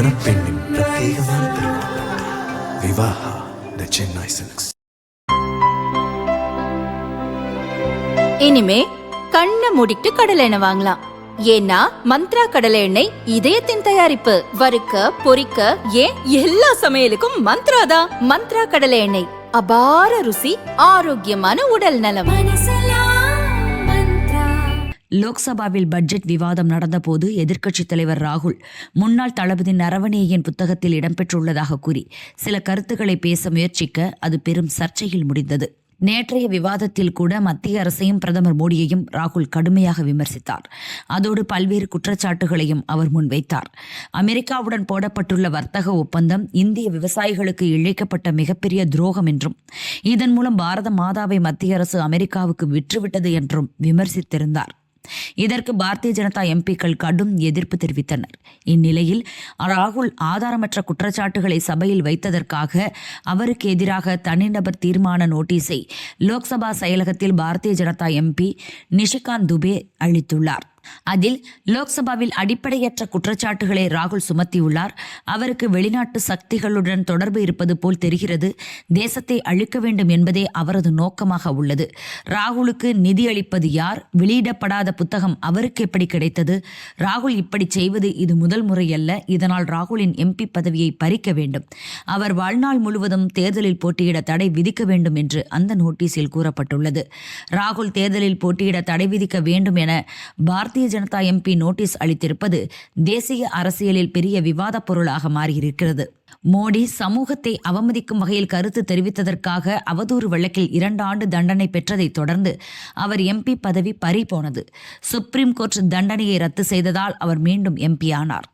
அழகான பெண்ணின் பிரத்யேகமான விவாஹா த சென்னை சில்க்ஸ். இனிமே கண்ணை மூடிட்டு கடலை எண்ணெய் வாங்கலாம். ஏன்னா மந்த்ரா கடலை எண்ணெய் இதயத்தின் தயாரிப்பு. வறுக்க பொறிக்க ஏன் எல்லா சமையலுக்கும் மந்த்ரா தான். மந்த்ரா கடலை எண்ணெய் அபார ருசி ஆரோக்கியமான உடல் நலம். லோக்சபாவில் பட்ஜெட் விவாதம் நடந்தபோது எதிர்க்கட்சித் தலைவர் ராகுல் முன்னாள் தளபதி நரவணேயின் புத்தகத்தில் இடம்பெற்றுள்ளதாக கூறி சில கருத்துக்களை பேச முயற்சிக்க அது பெரும் சர்ச்சையில் முடிந்தது. நேற்றைய விவாதத்தில் கூட மத்திய அரசையும் பிரதமர் மோடியையும் ராகுல் கடுமையாக விமர்சித்தார். அதோடு பல்வேறு குற்றச்சாட்டுகளையும் அவர் முன்வைத்தார். அமெரிக்காவுடன் போடப்பட்டுள்ள வர்த்தக ஒப்பந்தம் இந்திய விவசாயிகளுக்கு இழைக்கப்பட்ட மிகப்பெரிய துரோகம் என்றும் இதன் மூலம் பாரத மாதாவை மத்திய அரசு அமெரிக்காவுக்கு விற்றுவிட்டது என்றும் விமர்சித்திருந்தார். இதற்கு பாரதிய ஜனதா எம்பிக்கள் கடும் எதிர்ப்பு தெரிவித்தனர். இந்நிலையில் ராகுல் ஆதாரமற்ற குற்றச்சாட்டுகளை சபையில் வைத்ததற்காக அவருக்கு எதிராக தனிநபர் தீர்மான நோட்டீஸை லோக்சபா செயலகத்தில் பாரதிய ஜனதா எம்பி நிஷிகாந்த் துபே அளித்துள்ளார். அதில் லோக்சபாவில் அடிப்படையற்ற குற்றச்சாட்டுகளை ராகுல் சுமத்தியுள்ளார். அவருக்கு வெளிநாட்டு சக்திகளுடன் தொடர்பு இருப்பது போல் தெரிகிறது. தேசத்தை அழிக்க வேண்டும் என்பதே அவரது நோக்கமாக உள்ளது. ராகுலுக்கு நிதி அளிப்பது யார்? வெளியிடப்படாத புத்தகம் அவருக்கு எப்படி கிடைத்தது? ராகுல் இப்படி செய்வது இது முதல் முறையல்ல. இதனால் ராகுலின் எம்பி பதவியை பறிக்க வேண்டும். அவர் வாழ்நாள் முழுவதும் தேர்தலில் போட்டியிட தடை விதிக்க வேண்டும் என்று அந்த நோட்டீஸில் கூறப்பட்டுள்ளது. ராகுல் தேர்தலில் போட்டியிட தடை விதிக்க வேண்டும் என பாரதிய ஜனதா எம்பி நோட்டீஸ் அளித்திருப்பது தேசிய அரசியலில் பெரிய விவாதப் பொருளாக மாறியிருக்கிறது. மோடி சமூகத்தை அவமதிக்கும் வகையில் கருத்து தெரிவித்ததற்காக அவதூறு வழக்கில் இரண்டு ஆண்டு தண்டனை பெற்றதைத் தொடர்ந்து அவர் எம்பி பதவி பறி போனது சுப்ரீம் கோர்ட் தண்டனையை ரத்து செய்ததால் அவர் மீண்டும் எம்பி ஆனார்.